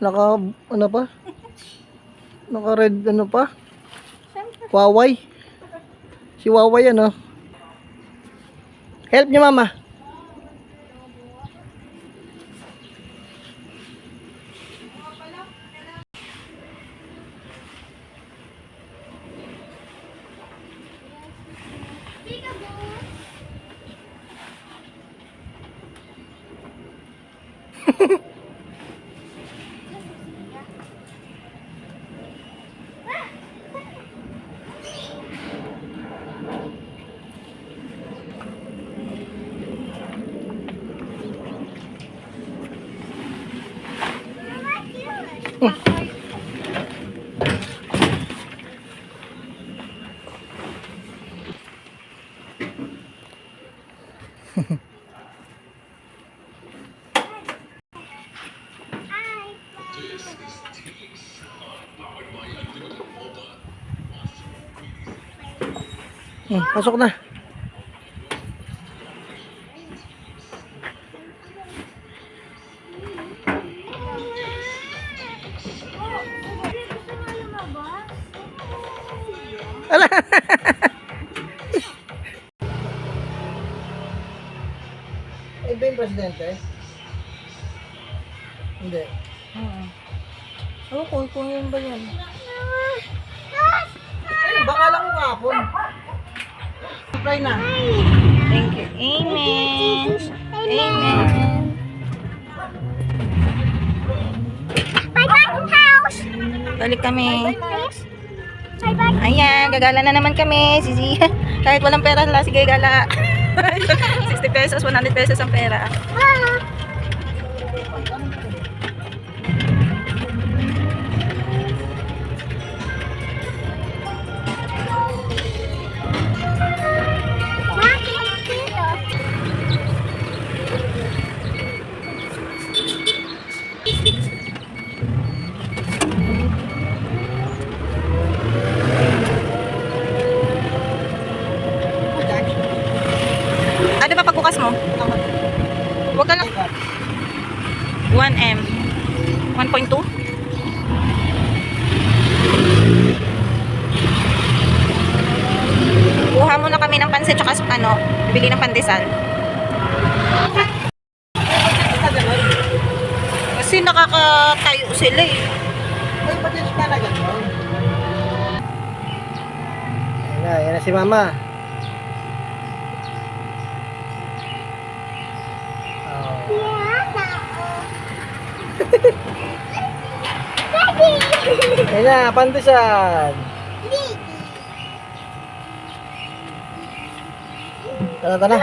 Naka, ano pa? Naka red, ano pa? Waway. Si Waway, ano? Help niyo, mama. Hmm, pasok na. Presidente? Hindi. Oo. Oo, kung kung yun ba yan? Ayun, baka lang ko kahapon. Try na. Thank you. Amen. Amen. Balik kami. Ayan, gagala na naman kami. Sisi. Kahit walang pera, sige, gala. 60 pesos, 100 pesos ang pera. Kami ng pansit tsaka ano, bili ng pandesal. Kasi nakakatayo sila eh. Ay, yung pala ganun? Yan na, yan na si mama. Oh. Yan na, pandesan. Tara, tara.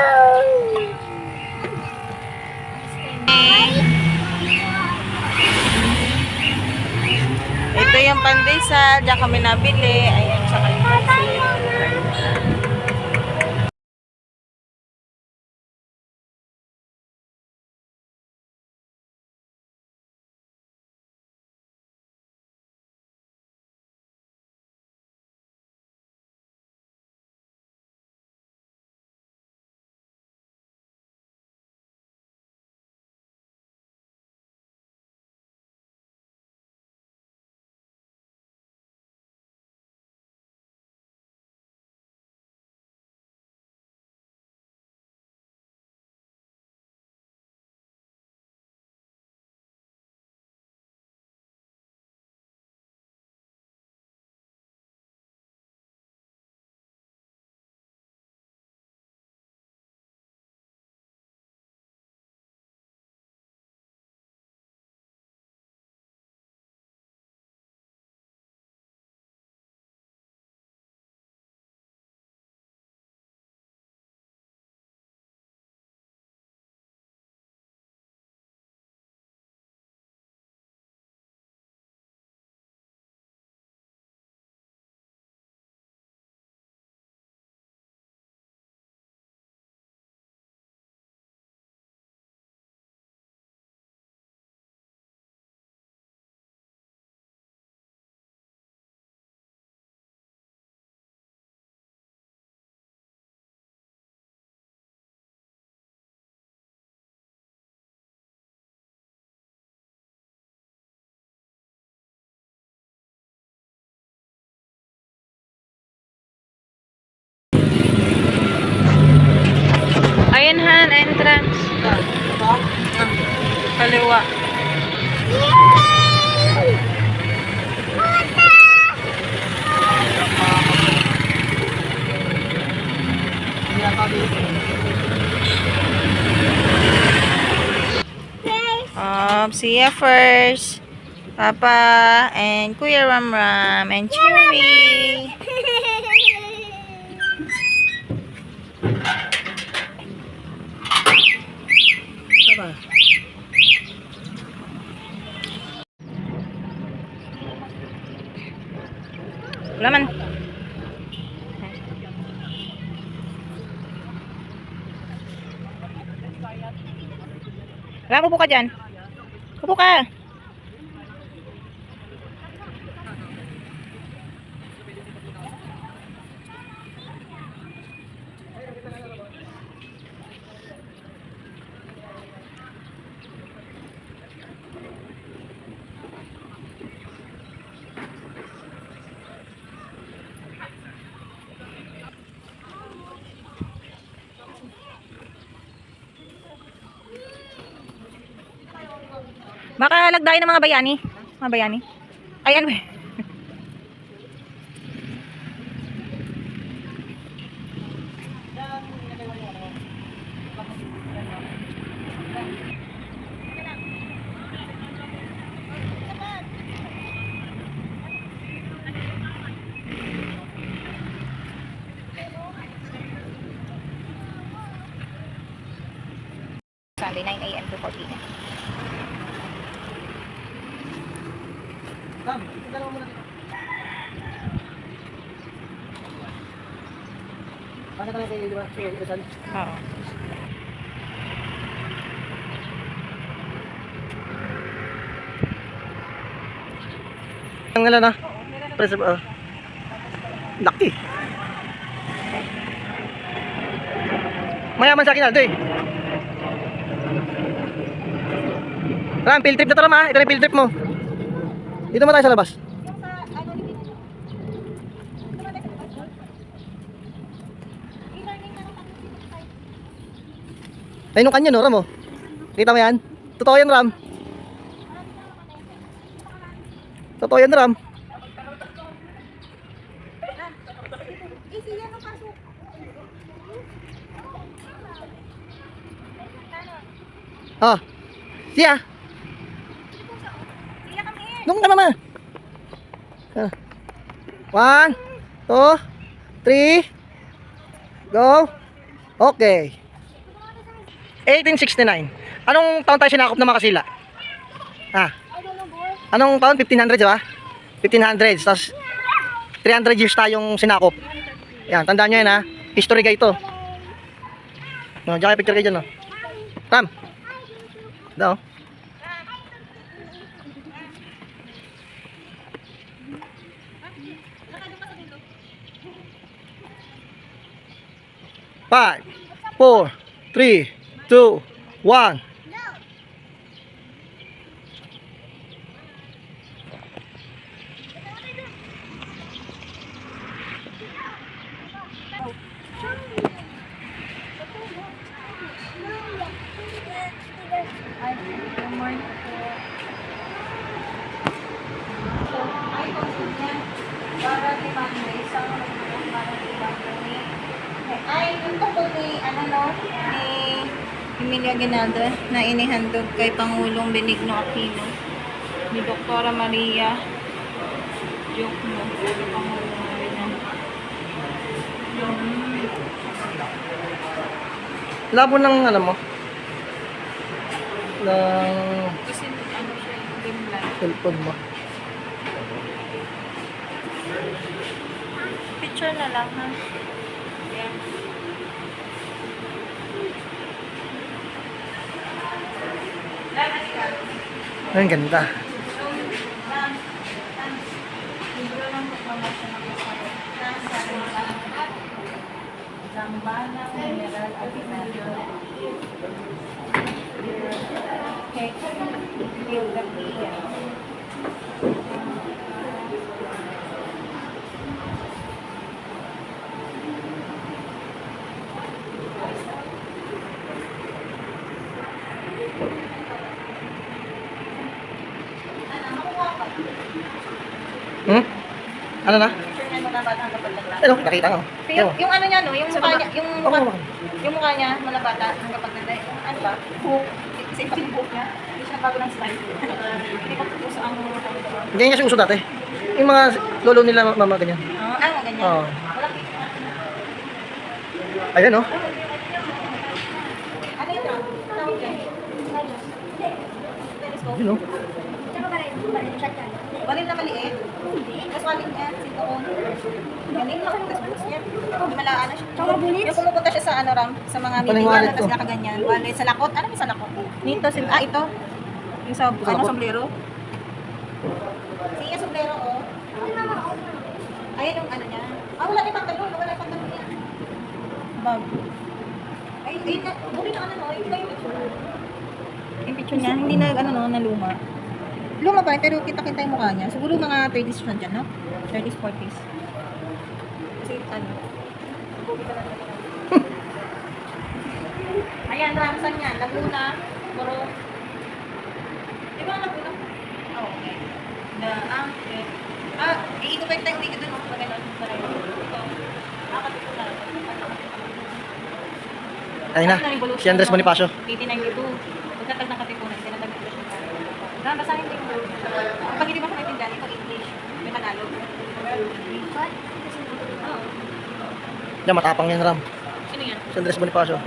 Ito yung pandesal, diyan kami nabili. Ayan, sa kalimansi. Yan, entrance. Kaliwa. Um, see ya first. Papa and Kuya Ram Ram and Chewy. Wala man. Wala, upo ka dyan. Upo ka. Baka lagdayan ng mga bayani. Mga bayani. Ay, ano ba? Sunday, 9 a.m. to 4 p.m. Tingnan mo muna dito. Pasok ka na kayo, di ba? Oo. Ang ngalan na? Press up, ah. Laki. Mayaman sa akin, Aldo eh. Ram, field trip na to Ram ha. Ito na yung field trip mo. Dito mo tayo sa labas. Ay, nung kanya no, Ram oh. Kita mo yan? Totoo yan, Ram. Totoo yan, Ram. Ah. Siya. Tulong ka mama. Ah. One, two, three, go. Okay. 1869. Anong taon tayo sinakop ng Makasila? Ah. Anong taon? 1500, di ba? 1500. Tapos 300 years tayong sinakop. Yan, tandaan nyo yan ha. History ka ito. No, diyan kayo picture kayo dyan, no. Ram. Ito, oh. 5, 4, 3, 2, 1. Emilia Aguinaldo na inihandog kay Pangulong Benigno Aquino ni Doktora Maria Joke mo, Pangulong. Labo ng alam mo. Ng Kasi ano siya, dim light. cellphone mo. Picture na lang ha. Ay, ang ganda. Zambana Mineral Aguinaldo. Okay. Geografía. Hmm? Ano na? Ano? Nakita ko. Yung, yung ano niya, no? Yung mukha niya, yung mukha, yung mukha niya, mga bata hanggang. Yung Ano ba? Buhok. Kasi yung buhok niya. Hindi siya bago ng style. Hindi pa puso ang Ganyan kasi uso dati. Yung mga lolo nila mama ganyan. Ah, ano, ganyan. Oo. Ayan oh. Ano yun? ah? Telescope. Yun oh. Walin na maliit. Mas walin niya, sintuon. Galing lang ang tasbos niya. Malaan na siya. Yung pumupunta siya sa ano ram, sa mga Ano yung meeting wallet tapos nakaganyan. Wallet sa lakot. Ano yung sa lakot? Nito, sim ah, ito. Yung sa, ano, sombrero. Sige, sombrero, oh. Ayan yung ano niya. Ah, wala yung pantalon. Wala yung pantalon niya. Bag. Ay, ayun na. Buli na ano, no? Yung yung picture. Yung picture niya, hindi na, ano, no, na luma. Pa rin, pero kita-kita yung mukha niya. Siguro mga 30s siya dyan, no? 30s, 40s. Kasi, ano, Ayan, Ramsan yan. Laguna, Moro. Di ba Laguna? Oo, okay. Na, ah, okay. Ah, iikot pa yung tayo uwi ka dun, no? Pag ganun, pareho. Ito. Nakatipon na. Ayun na. Si Andres Bonifacio. 1892. Pagkatag ng katipunan, tinatag ko siya. Ram, basahin mo yung Pag hindi ba sa naiintindihan, ito English. May Tagalog. Oo. Yan, matapang yan Ram. Sino yan? Si Andres Bonifacio.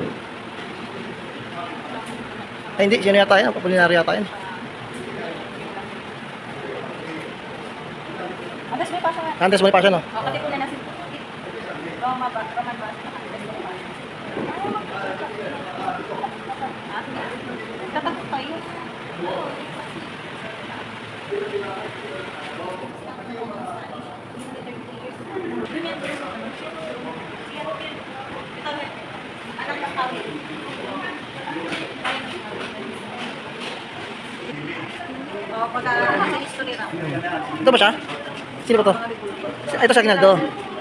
Ay hindi, sino yata yan? Apolinaryo yata yan. May pasok nga. Andres Bonifacio no? O, katipunan na si Roma ba? Roman ba? Tatakot tayo. Oh, pagka sa history lang. Ito ba siya? Sino ba to? Ito si Aguinaldo.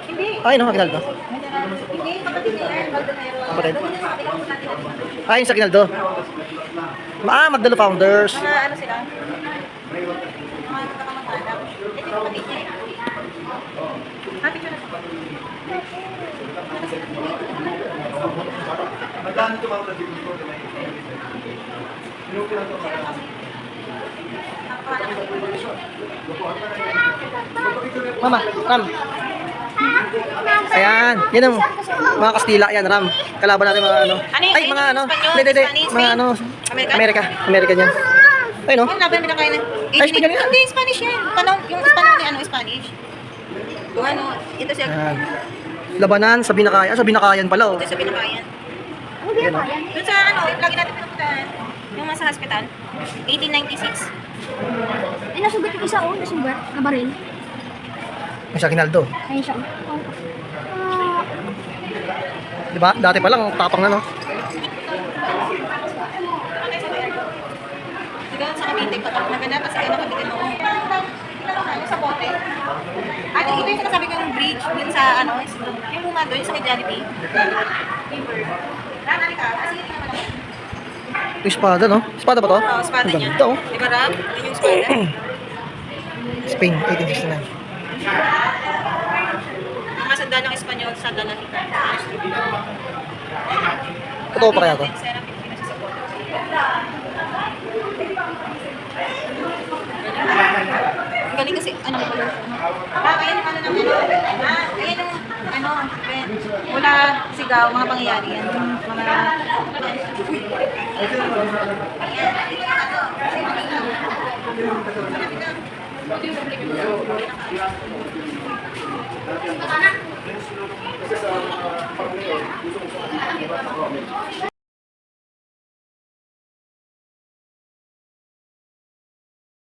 Hindi. Ay no, Aguinaldo. Hindi, kapatid niya yan, Baldomero. Kapatid. Sa. Ay, yung si Aguinaldo. Ah, Magdalo Founders. Mga ano sila? Mga nagkakamag-anak. Ito yung kapatid niya. Happy ko na siya. Mama, Ram. Ayan, yan ang mga Kastila yan, Ram. Kalaban natin mga ano. Ano? Ay, mga ano. Hindi, hindi, Spanish, Mga ano. Amerika. Amerika yan. Ay, no? Ano laban pinakain na? Ay, Espanyol yan. Hindi, Spanish yan. Panahon, yung Espanyol ni ano, Spanish. Yung ano, ito siya. Labanan sa Binakayan. Ah, sa Binakayan pala, oh. Ito sa pinakayan. Ayan, oh. Doon sa ano, yung lagi natin pinupuntahan. Yung nasa hospital. 1896. Ay, nasugat yung isa, oh. Nasugat. Na baril. Yung si Aguinaldo. Ayun siya. Oh. Ah, Di ba? Dati pa lang, tapang na, no? Siguro sa Cavite, patak na ganda kasi ano Cavite mo. Sa bote? Ano, ito yung sinasabi ko yung bridge dun sa ano, yung luma doon sa Jollibee. River. Yung espada, no? Espada ba to? Oo, espada Ang niya. ganda, oh. Di ba, Ram? Yun yung espada. Spain, 1869. Mga sandal ng Espanyol sa Dalahita. Totoo pa kaya to? Ang galing kasi, ano, ah, ayan yung ano ano, ah, ayan yung, ano, Ben, wala sigaw, mga pangyayari yan, yung mga, ayan, ito yung ano,